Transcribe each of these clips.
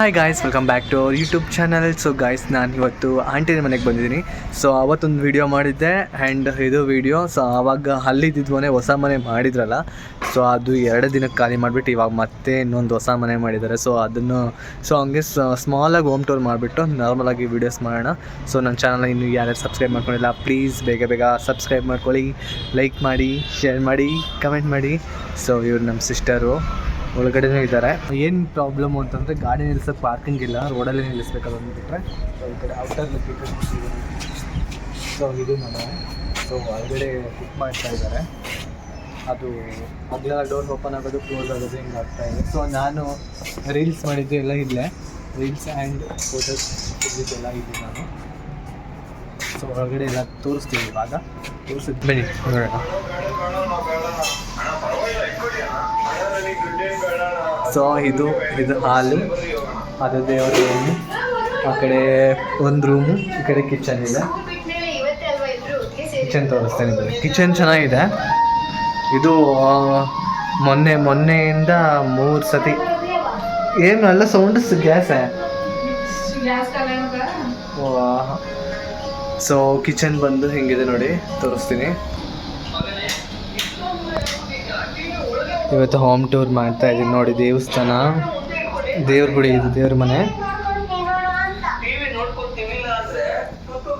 Hi guys welcome back to our YouTube channel so guys ನಾನು ಇವತ್ತು ಆಂಟಿನ ಮನೆಗೆ ಬಂದಿದ್ದೀನಿ. ಸೊ ಅವತ್ತೊಂದು ವೀಡಿಯೋ ಮಾಡಿದ್ದೆ ಆ್ಯಂಡ್ ಇದು ವಿಡಿಯೋ ಸೊ ಆವಾಗ ಅಲ್ಲಿದ್ದು ಮನೆ ಹೊಸ ಮನೆ ಮಾಡಿದ್ರಲ್ಲ. ಸೊ ಅದು ಎರಡು ದಿನಕ್ಕೆ ಖಾಲಿ ಮಾಡಿಬಿಟ್ಟು ಇವಾಗ ಮತ್ತೆ ಇನ್ನೊಂದು ಹೊಸ ಮನೆ ಮಾಡಿದ್ದಾರೆ. ಸೊ ಅದನ್ನು ಸೊ ಹಂಗೆ ಸ್ಮಾಲಾಗಿ ಹೋಮ್ ಟೂರ್ ಮಾಡಿಬಿಟ್ಟು ನಾರ್ಮಲಾಗಿ ವೀಡಿಯೋಸ್ ಮಾಡೋಣ. ಸೊ ನನ್ನ ಚಾನಲ್ ಇನ್ನು ಯಾರ್ಯಾರು ಸಬ್ಸ್ಕ್ರೈಬ್ ಮಾಡ್ಕೊಂಡಿಲ್ಲ ಪ್ಲೀಸ್ ಬೇಗ ಬೇಗ ಸಬ್ಸ್ಕ್ರೈಬ್ ಮಾಡ್ಕೊಳ್ಳಿ. ಲೈಕ್ ಮಾಡಿ ಶೇರ್ ಮಾಡಿ ಕಮೆಂಟ್ ಮಾಡಿ. ಸೊ ಇವ್ರು ನಮ್ಮ ಸಿಸ್ಟರು ಒಳಗಡೆನೇ ಇದ್ದಾರೆ. ಏನು ಪ್ರಾಬ್ಲಮ್ ಅಂತಂದರೆ ಗಾಡಿ ನಿಲ್ಸಕ್ ಪಾರ್ಕಿಂಗ್ ಇಲ್ಲ ರೋಡಲ್ಲಿ ನಿಲ್ಲಿಸ್ಬೇಕಾದ್ರೆ ಬಿಟ್ಟರೆ ಈ ಕಡೆ ಔಟರ್ ಸೊ ಇದು ಮನೆ. ಸೊ ಒಳಗಡೆ ಬುಕ್ ಮಾಡ್ತಾ ಇದ್ದಾರೆ. ಅದು ಮೊದಲೆಲ್ಲ ಡೋರ್ ಓಪನ್ ಆಗೋದು ಕ್ಲೋಸ್ ಆಗೋದು ಹಿಂಗೆ ಆಗ್ತಾ ಇದೆ. ಸೊ ನಾನು ರೀಲ್ಸ್ ಮಾಡಿದ್ದು ಎಲ್ಲ ಇಲ್ಲೇ. ರೀಲ್ಸ್ ಆ್ಯಂಡ್ ಫೋಟೋಸ್ ತೆಗೆದಿದ್ದೆಲ್ಲ ಇದೆ ನಾನು. ಸೊ ಹೊರಗಡೆ ಎಲ್ಲ ತೋರಿಸ್ತೀವಿ ಇವಾಗ. ತೋರಿಸಿದ್ಮೇಲೆ ನೋಡೋಣ. ಸೊ ಇದು ಇದು ಹಾಲು ಅದು ದೇವರ ರೂಮು ಆ ಕಡೆ ಒಂದು ರೂಮು ಈ ಕಡೆ ಕಿಚನ್ ಇದೆ. ಕಿಚನ್ ತೋರಿಸ್ತೇನೆ ಇದ್ರು ಕಿಚನ್ ಚೆನ್ನಾಗಿದೆ. ಇದು ಮೊನ್ನೆ ಮೊನ್ನೆಯಿಂದ ಮೂರು ಸತಿ. ಏನು ಅಲ್ಲ ಸೌಂಡ್ ಗ್ಯಾಸೇ? ಸೊ ಕಿಚನ್ ಬಂದು ಹೆಂಗಿದೆ ನೋಡಿ ತೋರಿಸ್ತೀನಿ. ಇವತ್ತು ಹೋಮ್ ಟೂರ್ ಮಾಡ್ತಾ ಇದ್ದೀನಿ. ನೋಡಿ, ದೇವಸ್ಥಾನ. ದೇವ್ರ ಗುಡಿ ಇದು, ದೇವ್ರ ಮನೆ.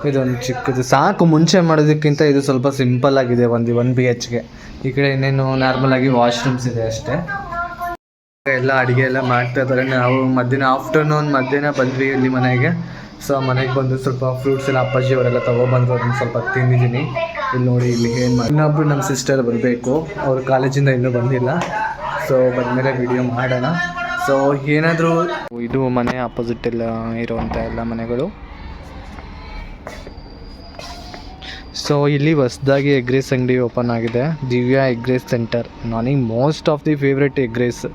ಇದೊಂದು ಚಿಕ್ಕದು. ಸಾಕು, ಮುಂಚೆ ಮಾಡೋದಕ್ಕಿಂತ ಇದು ಸ್ವಲ್ಪ ಸಿಂಪಲ್ ಆಗಿದೆ ಒಂದು ಒನ್ ಬಿ ಎಚ್ಗೆ ಈ ಕಡೆ ಇನ್ನೇನು ನಾರ್ಮಲ್ ಆಗಿ ವಾಶ್ರೂಮ್ಸ್ ಇದೆ ಅಷ್ಟೇ. ಎಲ್ಲ ಅಡುಗೆ ಎಲ್ಲ ಮಾಡ್ತಾ ಇದ್ದಾರೆ. ನಾವು ಮಧ್ಯಾಹ್ನ ಆಫ್ಟರ್ನೂನ್ ಮಧ್ಯಾಹ್ನ ಬಂದ್ವಿ ಇಲ್ಲಿ ಮನೆಗೆ. ಸೊ ಮನೆಗೆ ಬಂದು ಸ್ವಲ್ಪ ಫ್ರೂಟ್ಸ್ ಎಲ್ಲ ಅಪ್ಪಾಜಿ ಅವರೆಲ್ಲ ತೊಗೊಬಂದು ಅದನ್ನು ಸ್ವಲ್ಪ ತಿಂದಿದ್ದೀನಿ. ಇಲ್ಲಿ ನೋಡಿ, ಇಲ್ಲಿ ಏನು ಮಾಡಿ ಇನ್ನೊಬ್ರು ನಮ್ಮ ಸಿಸ್ಟರ್ ಬರಬೇಕು. ಅವರು ಕಾಲೇಜಿಂದ ಇನ್ನೂ ಬಂದಿಲ್ಲ. ಸೊ ಬಂದಮೇಲೆ ವಿಡಿಯೋ ಮಾಡೋಣ. ಸೊ ಏನಾದರೂ ಇದು ಮನೆ ಅಪೋಸಿಟ್ ಎಲ್ಲ ಇರುವಂಥ ಎಲ್ಲ ಮನೆಗಳು. ಸೊ ಇಲ್ಲಿ ಹೊಸ್ದಾಗಿ ಎಗ್ ರೈಸ್ ಅಂಗಡಿ ಓಪನ್ ಆಗಿದೆ. ದಿವ್ಯಾ ಎಗ್ ರೈಸ್ ಸೆಂಟರ್ ನನಗೆ most of the favourite egg rice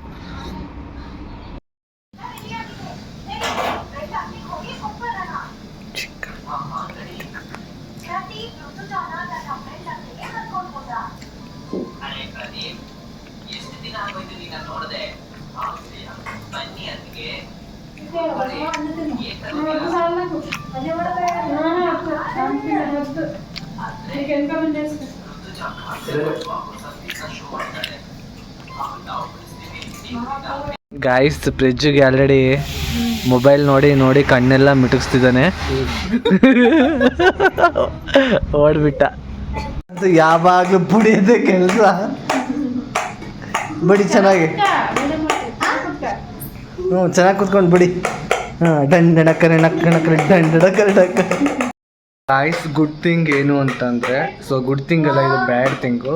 guys ಫ್ರಿಜ್ಜಿಗೆ already mobile ನೋಡಿ ನೋಡಿ ಕಣ್ಣೆಲ್ಲ ಮಿಟುಕಿಸ್ತಿದ್ದಾನೆ. ಓಡ್ಬಿಟ್ಟ. ಅದು ಯಾವಾಗಲೂ ಇದೆ ಕೆಲಸ. ಬಿಡಿ, ಚೆನ್ನಾಗಿ. ಹ್ಞೂ ಚೆನ್ನಾಗಿ ಕುತ್ಕೊಂಡು ಬಿಡಿ. ಹಾಂ ದಂಡ ಕರೆ ದಂಡ ಡಕ್ಕರೆ ಡಕ್ಕ ಗಾಯ್ಸ್ ಗುಡ್ ಥಿಂಗ್ ಏನು ಅಂತಂದರೆ ಸೊ ಗುಡ್ ಥಿಂಗ್ ಅಲ್ಲ, ಇದು ಬ್ಯಾಡ್ ಥಿಂಗು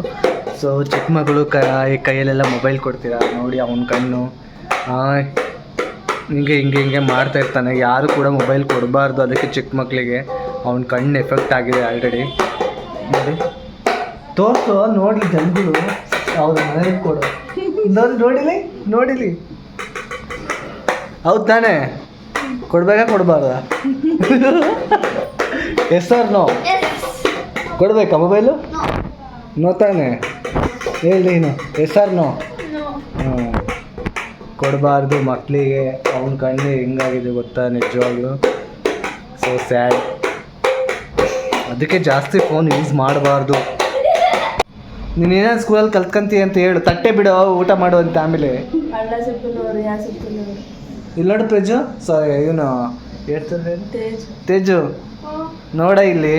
ಸೊ ಚಿಕ್ಕ ಮಗಳು ಕ ಕೈಯಲ್ಲೆಲ್ಲ ಮೊಬೈಲ್ ಕೊಡ್ತೀರಾ? ನೋಡಿ, ಅವನ ಕಣ್ಣು. ಹಿಂಗೆ ಹಿಂಗೆ ಹಿಂಗೆ ಮಾಡ್ತಾ ಇರ್ತಾನೆ. ಯಾರು ಕೂಡ ಮೊಬೈಲ್ ಕೊಡಬಾರ್ದು ಅದಕ್ಕೆ ಚಿಕ್ಕ ಮಕ್ಕಳಿಗೆ ಅವನ ಕಣ್ಣು ಎಫೆಕ್ಟ್ ಆಗಿದೆ ಆಲ್ರೆಡಿ ನೋಡಿ. ತೋರ್ಸು, ನೋಡಿ, ಜನಗಳು. ಅವ್ರ ಮನೇಲಿ ಕೊಡು. ನೋಡಿ ನೋಡಿಲಿ ನೋಡಿಲಿ. ಹೌದು ತಾನೇ. ಕೊಡ್ಬೇಕಾ, ಕೊಡಬಾರ್ದ? Yes or no. ಕೊಡ್ಬೇಕಾ ಮೊಬೈಲು ನೋ. ತಾನೆ. ಹೇಳಿ ನೀನು. Yes or no. ಹ್ಞೂ ಕೊಡಬಾರ್ದು ಮಕ್ಕಳಿಗೆ ಅವನ ಕಣ್ಣು ಹೆಂಗಾಗಿದೆ ಗೊತ್ತಾ ನಿಜವಾಗ್ಲೂ. ಸೊ ಸ್ಯಾಡ್ ಅದಕ್ಕೆ ಜಾಸ್ತಿ ಫೋನ್ ಯೂಸ್ ಮಾಡಬಾರ್ದು. ನೀನೇನೋ ಸ್ಕೂಲಲ್ಲಿ ಕಲ್ತ್ಕಂತೀಯ ಅಂತ ಹೇಳು. ತಟ್ಟೆ ಬಿಡು ಊಟ ಮಾಡು ಅಂತ ಆಮೇಲೆ. ಇಲ್ಲ ನೋಡು ಪ್ರಜು ಸಾರಿ ಇವನು ಹೇಳ್ತಾರೆ ತೇಜ್? ತೇಜು. ನೋಡ ಇಲ್ಲಿ.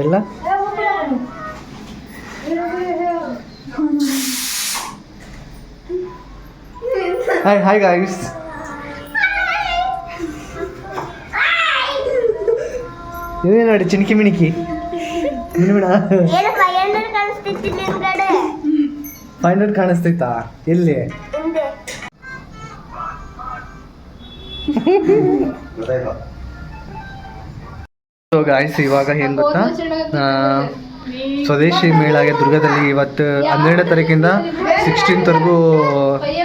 ಎಲ್ಲ? ಹಾಯ್ ಹಾಯ್ ಗಾಯ್ಸ್ ಇವೇ ನೋಡಿ ಚಿಣಕಿ ಮಿಣಿಕಿ? ಫೈವ್ ಹಂಡ್ರೆಡ್ ಕಾಣಿಸ್ತೈತಾ ಎಲ್ಲಿ? ಸೊ ಗಾಯ್ಸ್ ಇವಾಗ ಏನು ಗೊತ್ತಾ? ಸ್ವದೇಶಿ ಸ್ವದೇಶಿ ಮೇಳಾಗೆ ದುರ್ಗದಲ್ಲಿ ಇವತ್ತು ಹನ್ನೆರಡನೇ ತಾರೀಕಿಂದ ಸಿಕ್ಸ್ಟೀನ್ತ್ವರೆಗೂ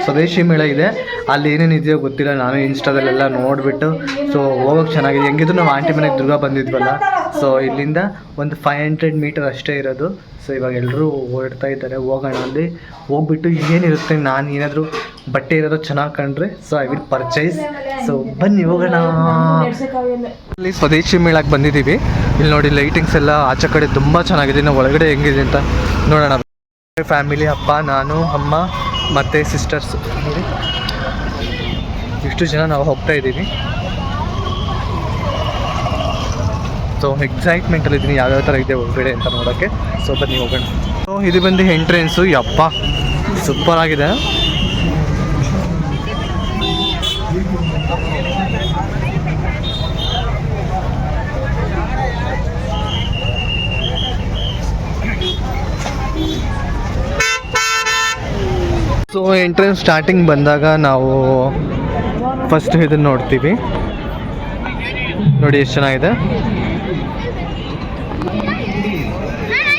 ಸ್ವದೇಶಿ ಮೇಳ ಇದೆ. ಅಲ್ಲಿ ಏನೇನು ಇದೆಯೋ ಗೊತ್ತಿಲ್ಲ. ನಾನು ಇನ್ಸ್ಟಾದಲ್ಲೆಲ್ಲ ನೋಡಿಬಿಟ್ಟು ಸೊ ಹೋಗೋಕೆ ಚೆನ್ನಾಗಿದೆ. ಹೆಂಗಿದ್ರು ನಾವು ಆಂಟಿ ಮನೆಗೆ ದುರ್ಗ ಬಂದಿದ್ವಲ್ಲ. ಸೊ ಇಲ್ಲಿಂದ ಒಂದು ಫೈವ್ ಹಂಡ್ರೆಡ್ ಮೀಟರ್ ಅಷ್ಟೇ ಇರೋದು. ಸೊ ಇವಾಗ ಎಲ್ಲರೂ ಓಡ್ತಾ ಇದ್ದಾರೆ. ಹೋಗೋಣ ಅಲ್ಲಿ. ಹೋಗ್ಬಿಟ್ಟು ಏನಿರುತ್ತೆ? ನಾನು ಏನಾದರೂ ಬಟ್ಟೆ ಏನಾದರೂ ಚೆನ್ನಾಗಿ ಕಂಡ್ರೆ so I will purchase so ಬನ್ನಿ, ಹೋಗೋಣ. ಇಲ್ಲಿ ಸ್ವದೇಶಿ ಮೇಳಕ್ಕೆ ಬಂದಿದ್ದೀವಿ. ಇಲ್ಲಿ ನೋಡಿ ಲೈಟಿಂಗ್ಸ್ ಎಲ್ಲ ಆಚೆ ಕಡೆ ತುಂಬ ಚೆನ್ನಾಗಿದೆ. ನಾವು ಒಳಗಡೆ ಹೆಂಗಿದೆ ಅಂತ ನೋಡೋಣ. ಫ್ಯಾಮಿಲಿ ಅಪ್ಪ, ನಾನು, ಅಮ್ಮ, ಮತ್ತು ಸಿಸ್ಟರ್ಸ್ ಇಷ್ಟು ಜನ ನಾವು ಹೋಗ್ತಾ ಇದ್ದೀವಿ. ಸೊ ಎಕ್ಸೈಟ್ಮೆಂಟಲ್ಲಿ ಇದ್ದೀನಿ ಯಾವ್ಯಾವ ಥರ ಇದೆ ಒಳಗಡೆ ಅಂತ ನೋಡೋಕ್ಕೆ ಸೊ ಬನ್ನಿ, ಹೋಗೋಣ. ಸೊ ಇದು ಬಂದು ಎಂಟ್ರೆನ್ಸು ಯಪ್ಪ ಸೂಪರ್ ಆಗಿದೆ. ಸೊ ಎಂಟ್ರೆನ್ಸ್ ಸ್ಟಾರ್ಟಿಂಗ್ ಬಂದಾಗ ನಾವು ಫಸ್ಟ್ ಇದನ್ನು ನೋಡ್ತೀವಿ. ನೋಡಿ, ಎಷ್ಟು ಚೆನ್ನಾಗಿದೆ.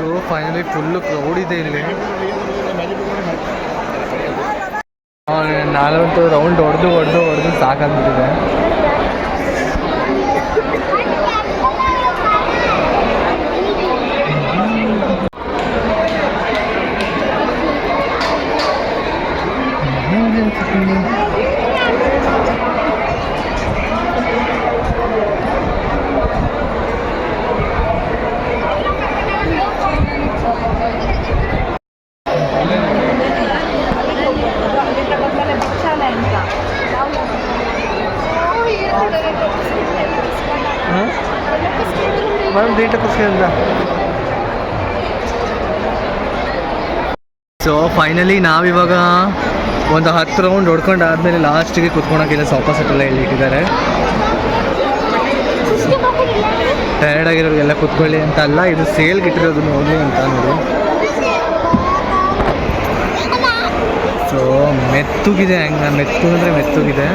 ಸೊ ಫೈನಲಿ ಫುಲ್ಲು ಕ್ರೌಡ್ ಇದೆ ಇಲ್ಲಿ. ನಾನಂತೂ ರೌಂಡ್ ಹೊಡೆದು ಹೊಡೆದು ಹೊಡೆದು ಸಾಕಾಗ್ಬಿಟ್ಟಿದೆ. ম্যাডাম দিনটা কোথায় ಸೊ ಫೈನಲಿ ನಾವಿವಾಗ ಒಂದು ಹತ್ತು ರೌಂಡ್ ಹೊಡ್ಕೊಂಡು ಆದಮೇಲೆ ಲಾಸ್ಟಿಗೆ ಕುತ್ಕೊಳಕ್ಕಿಲ್ಲ ಎಲ್ಲ ಇಲ್ಲಿ ಇಟ್ಟಿದ್ದಾರೆ. ಟಯರ್ಡ್ ಆಗಿರೋರಿಗೆಲ್ಲ ಕುತ್ಕೊಳ್ಳಿ ಅಂತ ಅಲ್ಲ, ಇದು ಸೇಲ್ ಗಿಟ್ಟಿರೋದು ನೋಡಿ ಅಂತ ನೋಡಿ. ಸೊ ಮೆತ್ತಗಿದೆ, ಹೆಂಗೆ ಮೆತ್ತು ಅಂದರೆ ಮೆತ್ತಗಿದೆ.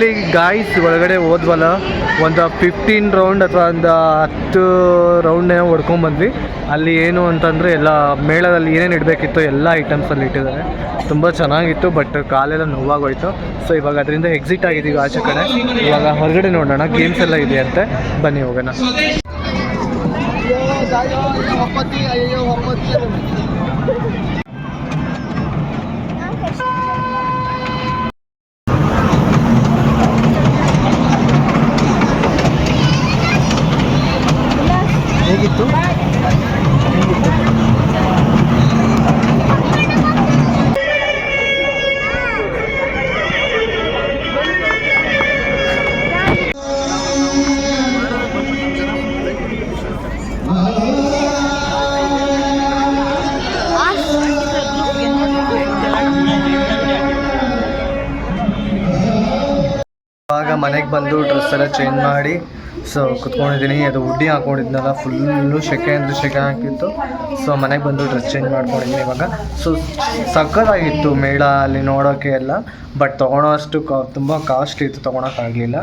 ಇಲ್ಲಿ ಗಾಯ್ಸ್ ಒಳಗಡೆ ಹೋದ್ವಲ್ಲ, ಒಂದು ಫಿಫ್ಟೀನ್ ರೌಂಡ್ ಅಥವಾ ಒಂದು ಹತ್ತು ರೌಂಡ್ ಹೊಡ್ಕೊಂಡ್ಬಂದ್ವಿ ಅಲ್ಲಿ ಏನು ಅಂತಂದರೆ ಎಲ್ಲ ಮೇಳದಲ್ಲಿ ಏನೇನು ಇಡಬೇಕಿತ್ತು ಎಲ್ಲ ಐಟಮ್ಸಲ್ಲಿ ಇಟ್ಟಿದ್ದಾರೆ. ತುಂಬ ಚೆನ್ನಾಗಿತ್ತು ಬಟ್ ಕಾಲೆಲ್ಲ ನೋವಾಗೋಯ್ತು. ಸೊ ಇವಾಗ ಅದರಿಂದ ಎಕ್ಸಿಟ್ ಆಗಿದ್ದೀವಿ ಆಚೆ ಕಡೆ. ಇವಾಗ ಹೊರಗಡೆ ನೋಡೋಣ ಗೇಮ್ಸ್ ಎಲ್ಲ ಅಂತ ಬನ್ನಿ, ಹೋಗೋಣ. ಬಂದು ಡ್ರೆಸ್ ಎಲ್ಲ ಚೇಂಜ್ ಮಾಡಿ ಸೊ ಕುತ್ಕೊಂಡಿದ್ದೀನಿ. ಅದು ಉಡ್ಡಿ ಹಾಕೊಂಡಿದ್ನಲ್ಲ ಫುಲ್ಲು ಶೆಕೆ ಅಂದರೆ ಶೆಕೆ ಹಾಕಿತ್ತು. ಸೊ ಮನೆಗೆ ಬಂದು ಡ್ರೆಸ್ ಚೇಂಜ್ ಮಾಡ್ಕೊಂಡಿದ್ದೀನಿ ಇವಾಗ. ಸೊ ಸಕ್ಕತ್ತಾಗಿತ್ತು ಮೇಳ ಅಲ್ಲಿ ನೋಡೋಕ್ಕೆ ಎಲ್ಲ ಬಟ್ ತೊಗೊಳೋ ಅಷ್ಟು ಕಾ, ತುಂಬ ಕಾಸ್ಟ್ಲಿ ಇತ್ತು ತೊಗೊಳಕ್ಕಾಗಲಿಲ್ಲ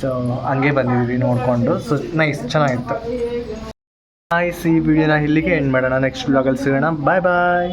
ಸೊ ಹಂಗೆ ಬಂದಿದ್ದೀವಿ ನೋಡಿಕೊಂಡು. ಸೊ ನೈಸ್ ಚೆನ್ನಾಗಿತ್ತು. ಆಯ್ಸಿ ಈ ವಿಡಿಯೋನ ಇಲ್ಲಿಗೆ ಎಂಡ್ ಮಾಡೋಣ. ನೆಕ್ಸ್ಟ್ ಬ್ಲಾಗಲ್ಲಿ ಸಿಗೋಣ. ಬಾಯ್ ಬಾಯ್